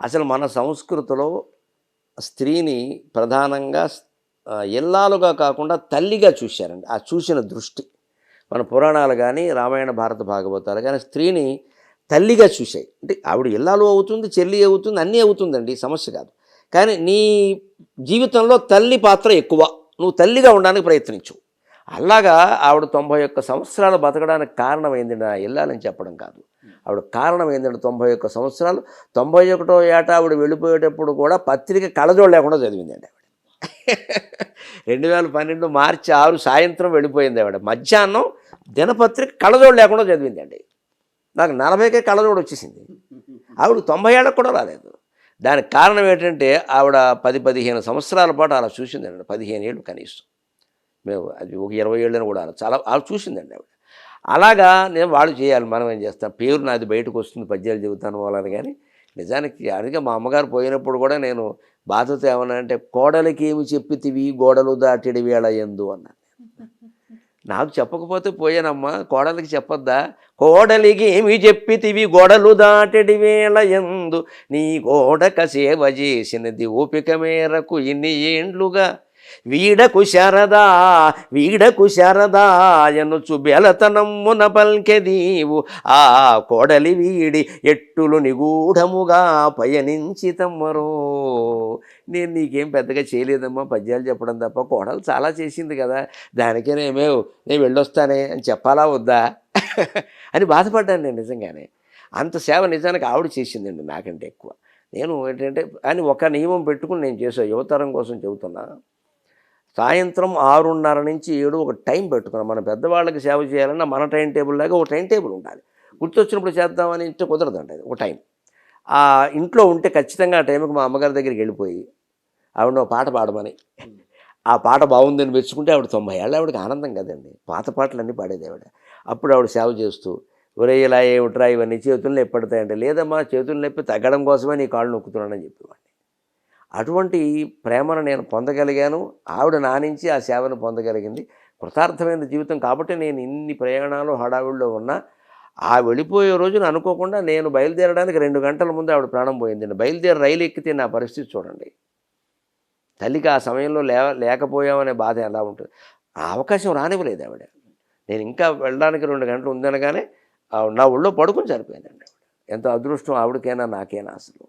అసలు మన సంస్కృతిలో స్త్రీని ప్రధానంగా ఎల్లాలుగా ఇల్లాలుగా కాకుండా తల్లిగా చూశారండి. ఆ చూసిన దృష్టి. మన పురాణాలు కానీ రామాయణ భారత భాగవతాలు కానీ స్త్రీని తల్లిగా చూశాయి. అంటే ఆవిడ ఇల్లాలు అవుతుంది చెల్లి అవుతుంది అన్నీ అవుతుందండి సమస్య కాదు. కానీ నీ జీవితంలో తల్లి పాత్ర ఎక్కువ. నువ్వు తల్లిగా ఉండడానికి ప్రయత్నించు. అలాగా ఆవిడ తొంభై ఒక్క సంవత్సరాలు బతకడానికి కారణమైంది నా ఇల్లాలని చెప్పడం కాదు. ఆవిడ కారణం ఏంటంటే తొంభై ఒక్క సంవత్సరాలు తొంభై ఒకటో ఏట ఆవిడ వెళ్ళిపోయేటప్పుడు కూడా పత్రిక కళ్ళజోడు లేకుండా చదివిందండి ఆవిడ. రెండు వేల పన్నెండు మార్చి ఆరు సాయంత్రం వెళ్ళిపోయింది ఆవిడ. మధ్యాహ్నం దినపత్రిక కళ్ళజోడు లేకుండా చదివిందండి. నాకు నలభైకే కళ్ళజోడు వచ్చేసింది. ఆవిడ తొంభై ఏళ్ళకు కూడా రాలేదు. దానికి కారణం ఏంటంటే ఆవిడ పది పదిహేను సంవత్సరాల పాటు అలా చూసిందండి. పదిహేను ఏళ్ళు కనీసం. మేము అది ఒక ఇరవై ఏళ్ళని కూడా అలా చాలా ఆవిడ చూసిందండి ఆవిడ. అలాగా నేను వాళ్ళు చేయాలి మనం ఏం చేస్తాం? పేరు నాది బయటకు వస్తుంది పద్యాలు చెబుతాను వాళ్ళని కానీ. నిజానికి అందుకే మా అమ్మగారు పోయినప్పుడు కూడా నేను బాధతో ఏమన్నా అంటే కోడలికి ఏమి చెప్పితివి? గోడలు దాటిడి వేళ ఎందు అన్నాను నాకు చెప్పకపోతే పోయానమ్మా కోడలికి చెప్పొద్దా? కోడలికి ఏమి చెప్పితివి? గోడలు దాటిడి వేళ ఎందు. నీ గోడక సేవ చేసినది ఓపిక మేరకు ఇన్ని ఏండ్లుగా వీడకు శరదా వీడకు శరదా ఎనుచు బెలతనమ్మున పల్కెదీవు ఆ కోడలి వీడి ఎట్టులు నిగూఢముగా పయనించి తమ్మరో. నేను నీకేం పెద్దగా చేయలేదమ్మా పద్యాలు చెప్పడం తప్ప. కోడలు చాలా చేసింది కదా. దానికే నేమే నేను వెళ్ళొస్తానే అని చెప్పాలా వద్దా? అని బాధపడ్డాను నేను నిజంగానే. అంత సేవ నిజానికి ఆవిడ చేసిందండి నాకంటే ఎక్కువ. నేను ఏంటంటే అని ఒక నియమం పెట్టుకుని నేను చేసా యువతరం కోసం చెబుతున్నా. సాయంత్రం ఆరున్నర నుంచి ఏడు ఒక టైం పెట్టుకున్నాం. మన పెద్దవాళ్ళకి సేవ చేయాలన్నా మన టైం టేబుల్ లాగా ఒక టైం టేబుల్ ఉండాలి. గుర్తొచ్చినప్పుడు చేద్దామని ఇంటే కుదరదండి అది ఒక టైం. ఆ ఇంట్లో ఉంటే ఖచ్చితంగా ఆ టైంకి మా అమ్మగారి దగ్గరికి వెళ్ళిపోయి ఆవిడ ఒక పాట పాడమని. ఆ పాట బాగుందని మెచ్చుకుంటే ఆవిడ తొంభై ఏళ్ళు ఆవిడకి ఆనందం కదండి. పాత పాటలన్నీ పాడేది ఆవిడ. అప్పుడు ఆవిడ సేవ చేస్తూ ఒరే ఇలా ఏమిట్రా ఇవన్నీ చేతులు నొప్పెడతాయంటే లేదమ్మా చేతులు నొప్పి తగ్గడం కోసమే నీ కాళ్ళు నొక్కుతున్నానని చెప్పేవాడిని. అటువంటి ప్రేమను నేను పొందగలిగాను. ఆవిడ నా నుంచి ఆ సేవను పొందగలిగింది. కృతార్థమైన జీవితం కాబట్టి నేను ఇన్ని ప్రయాణాలు హడావిడిలో ఉన్నా ఆ వెళ్ళిపోయే రోజున అనుకోకుండా నేను బయలుదేరడానికి రెండు గంటల ముందు ఆవిడ ప్రాణం పోయిందండి. బయలుదేరి రైలు ఎక్కితే నా పరిస్థితి చూడండి. తల్లికి ఆ సమయంలో లే లేకపోయామనే బాధ ఎలా ఉంటుంది? ఆ అవకాశం రానివ్వలేదు ఆవిడ. నేను ఇంకా వెళ్ళడానికి రెండు గంటలు ఉందనగానే నా ఒళ్ళో పడుకొని చనిపోయిందండి ఆవిడ. ఎంత అదృష్టం ఆవిడకైనా నాకైనా అసలు.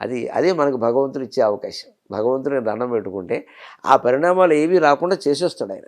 అది అదే మనకు భగవంతుడు ఇచ్చే అవకాశం. భగవంతుడిని దండం పెట్టుకుంటే ఆ పరిణామాలు ఏవి రాకుండా చేసేస్తాడు ఆయన.